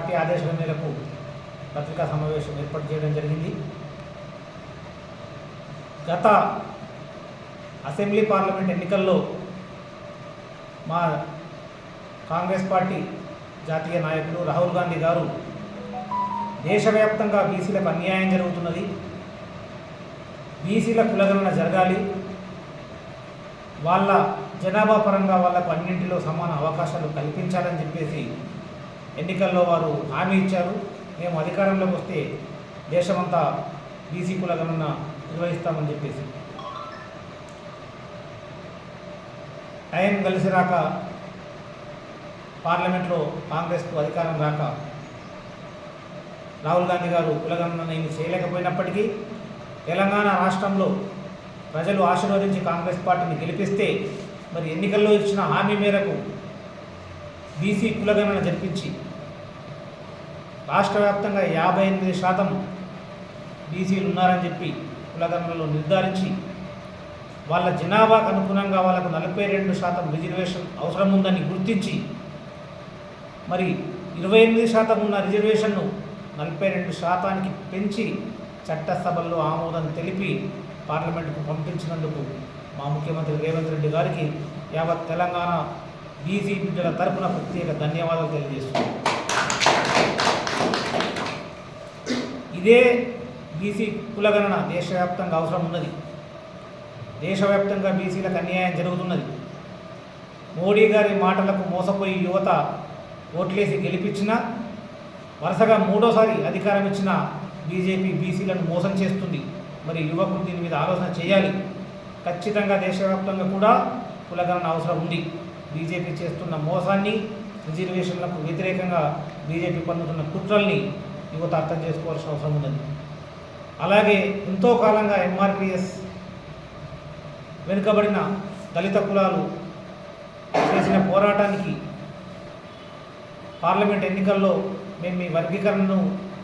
Party ఆదేశాల మేరకు పత్రికా సమావేశం ఏర్పాటు చేయడం జరిగింది. గత అసెంబ్లీ పార్లమెంట్ ఎన్నికల్లో మా కాంగ్రెస్ పార్టీ జాతీయ నాయకులు రాహుల్ గాంధీ గారు దేశవ్యాప్తంగా బీసీలకు అన్యాయం జరుగుతున్నది. బీసీల కులగణన జరగాలి. వాళ్ళ జనాభా పరంగా వాళ్ళకు అన్నింటిలో సమాన అవకాశాలు కల్పించాలని చెప్పేసి ఎన్నికల్లో వారు హామీ ఇచ్చారు. మేము అధికారంలోకి వస్తే దేశమంతా బీసీ కులగణన నిర్వహిస్తామని చెప్పేసి. టైం కలిసి రాక పార్లమెంట్లో కాంగ్రెస్కు అధికారం రాక రాహుల్ గాంధీ గారు కులగణన ఏమి చేయలేకపోయినప్పటికీ తెలంగాణ రాష్ట్రంలో ప్రజలు ఆశీర్వదించి కాంగ్రెస్ పార్టీని గెలిపిస్తే మరి ఎన్నికల్లో ఇచ్చిన హామీ మేరకు బీసీ కులగణన జరిపించి రాష్ట్ర వ్యాప్తంగా యాభై ఎనిమిది శాతం బీసీలు ఉన్నారని చెప్పి కులగణనలో నిర్ధారించి వాళ్ళ జనాభాకు అనుగుణంగా వాళ్ళకు నలభై రెండు శాతం రిజర్వేషన్ అవసరం ఉందని గుర్తించి మరి ఇరవై ఎనిమిది శాతం ఉన్న రిజర్వేషన్ను నలభై రెండు శాతానికి పెంచి చట్టసభల్లో ఆమోదం తెలిపి పార్లమెంటుకు పంపించినందుకు మా ముఖ్యమంత్రి రేవంత్ రెడ్డి గారికి యావత్ తెలంగాణ బీసీ బిడ్డల తరపున ప్రత్యేక ధన్యవాదాలు తెలియజేస్తున్నాను. ఇదే బీసీ కులగణన దేశవ్యాప్తంగా అవసరం ఉన్నది. దేశవ్యాప్తంగా బీసీలకు అన్యాయం జరుగుతున్నది. మోడీ గారి మాటలకు మోసపోయి యువత ఓట్లేసి గెలిపించిన వరుసగా మూడోసారి అధికారం ఇచ్చిన బీజేపీ బీసీలను మోసం చేస్తుంది. మరి యువకులు దీని మీద ఆలోచన చేయాలి. ఖచ్చితంగా దేశవ్యాప్తంగా కూడా కులగణన అవసరం ఉంది. బీజేపీ చేస్తున్న మోసాన్ని రిజర్వేషన్లకు వ్యతిరేకంగా బీజేపీ పన్నుతున్న కుట్రల్ని యువత అర్థం చేసుకోవాల్సిన అవసరం ఉన్నది. అలాగే ఎంతో కాలంగా ఎంఆర్పిఎస్ వెనుకబడిన దళిత కులాలు చేసిన పోరాటానికి పార్లమెంట్ ఎన్నికల్లో మేము మీ వర్గీకరణను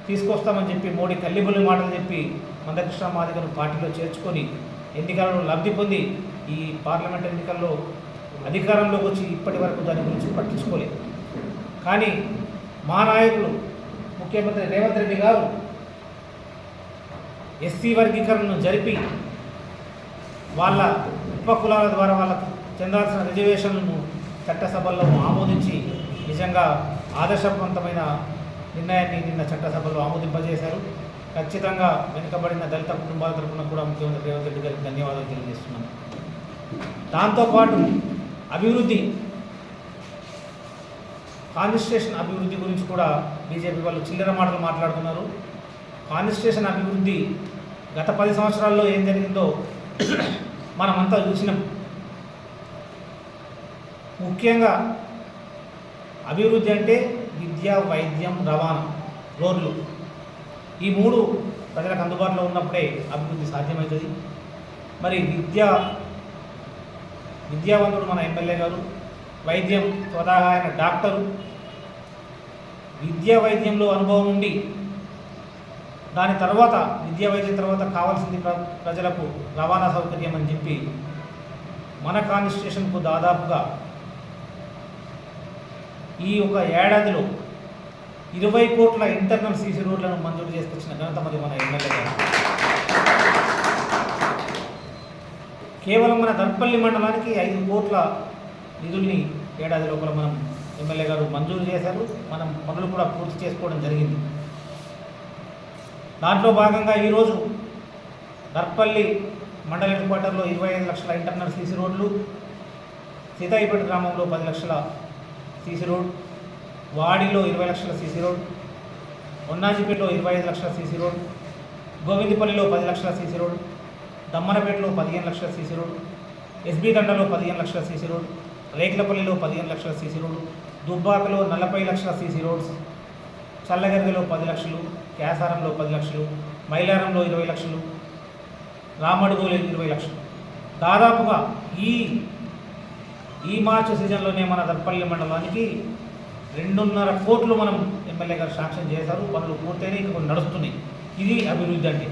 తీసుకొస్తామని చెప్పి మోడీ కల్లిబుల్లి మాటలు చెప్పి మందకృష్ణ మాదిగను పార్టీలో చేర్చుకొని ఎన్నికలను లబ్ధి పొంది ఈ పార్లమెంట్ ఎన్నికల్లో అధికారంలోకి వచ్చి ఇప్పటి వరకు దాని గురించి పట్టించుకోలేదు. కానీ మా నాయకులు ముఖ్యమంత్రి రేవంత్ రెడ్డి గారు ఎస్సీ వర్గీకరణను జరిపి వాళ్ళ ఉపకులాల ద్వారా వాళ్ళకు చెందాల్సిన రిజర్వేషన్లను చట్టసభల్లో ఆమోదించి నిజంగా ఆదర్శవంతమైన నిర్ణయాన్ని నిన్న చట్టసభలో ఆమోదింపజేశారు. ఖచ్చితంగా వెనుకబడిన దళిత కుటుంబాల తరఫున కూడా ముఖ్యమంత్రి రేవంత్ రెడ్డి గారికి ధన్యవాదాలు తెలియజేస్తున్నాను. దాంతోపాటు అభివృద్ధి. కాన్స్టిట్యూషన్ అభివృద్ధి గురించి కూడా బీజేపీ వాళ్ళు చిల్లర మాటలు మాట్లాడుతున్నారు. కాన్స్టిట్యూషన్ అభివృద్ధి గత పది సంవత్సరాల్లో ఏం జరిగిందో మనమంతా చూసినాం. ముఖ్యంగా అభివృద్ధి అంటే విద్య వైద్యం రవాణా రోడ్లు. ఈ మూడు ప్రజలకు అందుబాటులో ఉన్నప్పుడే అభివృద్ధి సాధ్యమవుతుంది. మరి విద్య విద్యావంతుడు మన ఎమ్మెల్యే గారు వైద్యం స్వతహా ఆయన డాక్టరు. విద్యా వైద్యంలో అనుభవం ఉండి దాని తర్వాత విద్యా వైద్యం తర్వాత కావాల్సింది ప్ర ప్రజలకు రవాణా సౌకర్యం అని చెప్పి మన కాన్స్టిట్యూషన్కు దాదాపుగా ఈ ఒక ఏడాదిలో ఇరవై కోట్ల ఇంటర్నల్ సీసీ రోడ్లను మంజూరు చేసుకొచ్చిన ఘనత మరి మన ఎమ్మెల్యే గారు. కేవలం మన దర్పల్లి మండలానికి ఐదు కోట్ల నిధుల్ని ఏడాది లోపల మనం ఎమ్మెల్యే గారు మంజూరు చేశారు. మనం పనులు కూడా పూర్తి చేసుకోవడం జరిగింది. దాంట్లో భాగంగా ఈరోజు దర్పల్లి మండల హెడ్ క్వార్టర్లో ఇరవై ఐదు లక్షల ఇంటర్నల్ సీసీ రోడ్లు సీతాయిపేట గ్రామంలో పది లక్షల సీసీ రోడ్ వాడిలో ఇరవై లక్షల సీసీ రోడ్ ఒన్నాజిపేటలో ఇరవై ఐదు లక్షల సీసీ రోడ్ గోవిందపల్లిలో పది లక్షల సీసీ రోడ్ దమ్మనపేటలో పదిహేను లక్షల సీసీ రోడ్డు ఎస్బీ దండలో పదిహేను లక్షల సీసీ రోడ్డు రేకులపల్లిలో పదిహేను లక్షల సీసీ రోడ్డు దుబ్బాకలో నలభై లక్షల సీసీ రోడ్స్ చల్లగరిగలో పది లక్షలు కేసారంలో పది లక్షలు మైలారంలో ఇరవై లక్షలు రామడుగులో ఇరవై లక్షలు. దాదాపుగా ఈ ఈ మార్చి సీజన్లోనే మన దర్పల్లి మండలానికి రెండున్నర కోట్లు మనం ఎమ్మెల్యే గారు శాంక్షన్ చేశారు పనులు పూర్తయినాయి ఇంకా కొన్ని నడుస్తున్నాయి. ఇది అభివృద్ధి అంటే.